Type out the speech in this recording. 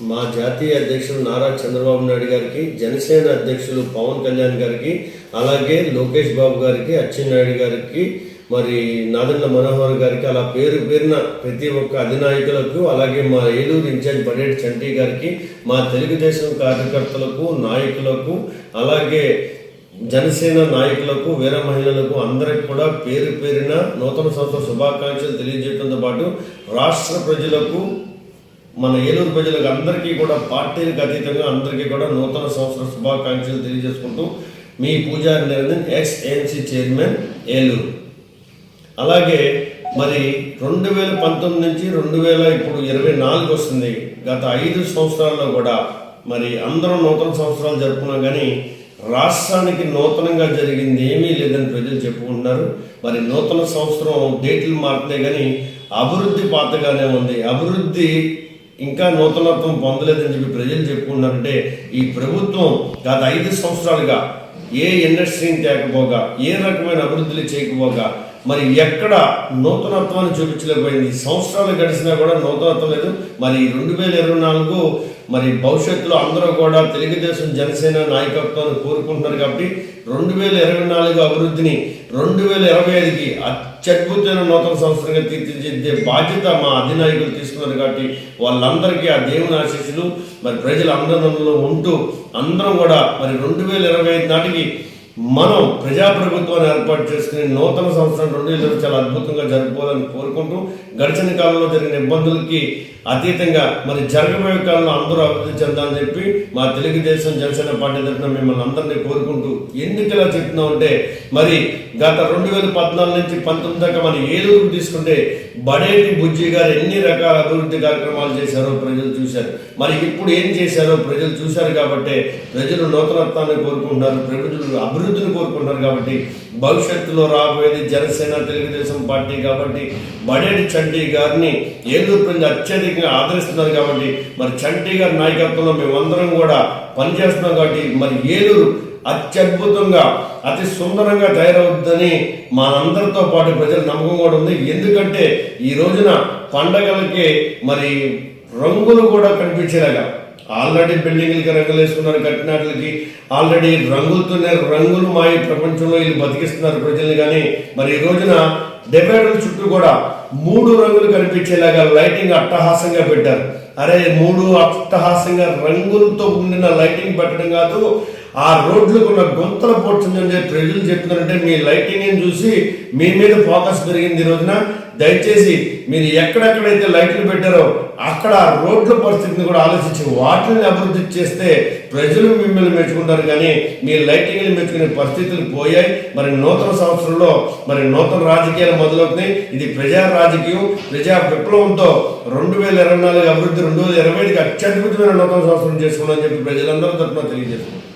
మా జాతీయ అధ్యక్షులు నారా చంద్రబాబు నాయుడు గారికి జనసేన అధ్యక్షులు పవన్ కళ్యాణ్ గారికి అలాగే లోకేష్ బాబు గారికి అచ్చెన్నాయుడు గారికి మరి నాదెండ్ల మనోహర్ గారికి అలా పేరు పేరున ప్రతి ఒక్క అధినాయకులకు అలాగే మా ఏలూరు ఇన్ఛార్జ్ బడేటి చంటి గారికి మా తెలుగుదేశం కార్యకర్తలకు నాయకులకు అలాగే జనసేన నాయకులకు వీర మహిళలకు అందరికి కూడా పేరు పేరిన నూతన సంవత్సర శుభాకాంక్షలు తెలియజేయడంతో పాటు రాష్ట్ర ప్రజలకు మన ఏలూరు ప్రజలకు అందరికీ కూడా పార్టీలకు అతీతంగా అందరికీ కూడా నూతన సంవత్సర శుభాకాంక్షలు తెలియజేసుకుంటూ మీ Pujari Niranjan ex AMC chairman Eluru. అలాగే మరి రెండు వేల పంతొమ్మిది నుంచి రెండు వేల ఇప్పుడు ఇరవై నాలుగు వస్తుంది. గత ఐదు సంవత్సరాల్లో కూడా మరి అందరం నూతన సంవత్సరాలు జరుపుకున్నాం కానీ రాష్ట్రానికి నూతనంగా జరిగింది ఏమీ లేదని ప్రజలు చెప్పుకుంటున్నారు. మరి నూతన సంవత్సరం డేట్లు మారుతున్నాయి కానీ అభివృద్ధి పాతగానే ఉంది. అభివృద్ధి ఇంకా నూతనత్వం పొందలేదని చెప్పి ప్రజలు చెప్పుకున్నారంటే ఈ ప్రభుత్వం గత ఐదు సంవత్సరాలుగా ఏ ఇండస్ట్రీని తేకపోగా ఏ రకమైన అభివృద్ధులు చేయకపోగా మరి ఎక్కడ నూతనత్వాన్ని చూపించలేకపోయింది? సంవత్సరాలు గడిచినా కూడా నూతనత్వం లేదు. మరి రెండు వేల ఇరవై నాలుగు మరి భవిష్యత్తులో అందరూ కూడా తెలుగుదేశం జనసేన నాయకత్వాన్ని కోరుకుంటున్నారు కాబట్టి రెండు వేల ఇరవై నాలుగు అభివృద్ధిని రెండు వేల ఇరవై ఐదుకి అత్యద్భుతమైన నూతన సంవత్సరంగా తీర్చిదిద్దే బాధ్యత మా అధినాయకులు తీసుకున్నారు కాబట్టి వాళ్ళందరికీ ఆ దేవుని ఆశీస్సులు. మరి ప్రజల ఆనందంలో ఉంటూ అందరం కూడా మరి రెండు వేల ఇరవై ఐదు నాటికి మనం ప్రజాప్రభుత్వాన్ని ఏర్పాటు చేసుకుని నూతన సంవత్సరం రెండు వేల చాలా అద్భుతంగా జరుపుకోవాలని కోరుకుంటూ గడిచిన కాలంలో జరిగిన ఇబ్బందులకి అతీతంగా మరి జరగబోయే కాలంలో అందరూ అభివృద్ధి చెందాలని చెప్పి మా తెలుగుదేశం జనసేన పార్టీ తరఫున మిమ్మల్ని అందరినీ కోరుకుంటూ ఎందుకు ఇలా చెప్తున్నామంటే మరి గత రెండు వేల పద్నాలుగు నుంచి పంతొమ్మిది దాకా మన ఏలూరు తీసుకుంటే బడేటి బుజ్జి గారు ఎన్ని రకాల అభివృద్ధి కార్యక్రమాలు చేశారో ప్రజలు చూశారు. మరి ఇప్పుడు ఏం చేశారో ప్రజలు చూశారు కాబట్టి ప్రజలు నూతనత్వాన్ని కోరుకుంటున్నారు. ప్రజలు అభివృద్ధిని కోరుకుంటున్నారు కాబట్టి భవిష్యత్తులో రాబోయేది జనసేన తెలుగుదేశం పార్టీ కాబట్టి బడేటి చంటి గారిని ఏలూరు ప్రజలు అత్యధికంగా ఆదరిస్తున్నారు కాబట్టి మరి చంటి గారి నాయకత్వంలో మేమందరం కూడా పనిచేస్తున్నాం కాబట్టి మరి ఏలూరు అత్యద్భుతంగా అతి సుందరంగా తయారవుతుందని మనందరితో పాటు ప్రజల నమ్మకం కూడా ఉంది. ఎందుకంటే ఈ రోజున పండగలకి మరి రంగులు కూడా కనిపించేలాగా ఆల్రెడీ బిల్డింగ్లకి రంగులు వేసుకున్నారు కట్టినాట్లకి. ఆల్రెడీ రంగులతోనే రంగులు మా ఈ ప్రపంచంలో వీళ్ళు బతికిస్తున్నారు ప్రజల్ని కానీ మరి ఈ రోజున డెబ్బైల చుట్టూ కూడా మూడు రంగులు కనిపించేలాగా లైటింగ్ అట్టహాసంగా పెట్టారు. అరే మూడు అట్టహాసంగా రంగులతో ఉండిన లైటింగ్ పెట్టడం కాదు ఆ రోడ్లకు ఉన్న గుంతల పోతుందని చెప్పి ప్రజలు చెప్తున్నారంటే మీ లైటింగ్ చూసి మీ మీద ఫోకస్ పెరిగింది ఈ రోజున. దయచేసి మీరు ఎక్కడెక్కడైతే లైట్లు పెట్టారో అక్కడ రోడ్ల పరిస్థితిని కూడా ఆలోచించి వాటిని అభివృద్ధి చేస్తే ప్రజలు మిమ్మల్ని మెచ్చుకుంటారు కానీ మీ లైటింగ్ని మెచ్చుకునే పరిస్థితులు పోయాయి. మరి నూతన సంవత్సరంలో మరి నూతన రాజకీయాలు మొదలవుతున్నాయి. ఇది ప్రజా రాజకీయం ప్రజా విప్లవంతో రెండు వేల ఇరవై నాలుగు అభివృద్ధి రెండు వేల ఇరవై ఐదుకి అత్యద్భుతమైన నూతన సంవత్సరం చేసుకున్నామని చెప్పి ప్రజలందరూ తరఫున తెలియజేస్తున్నారు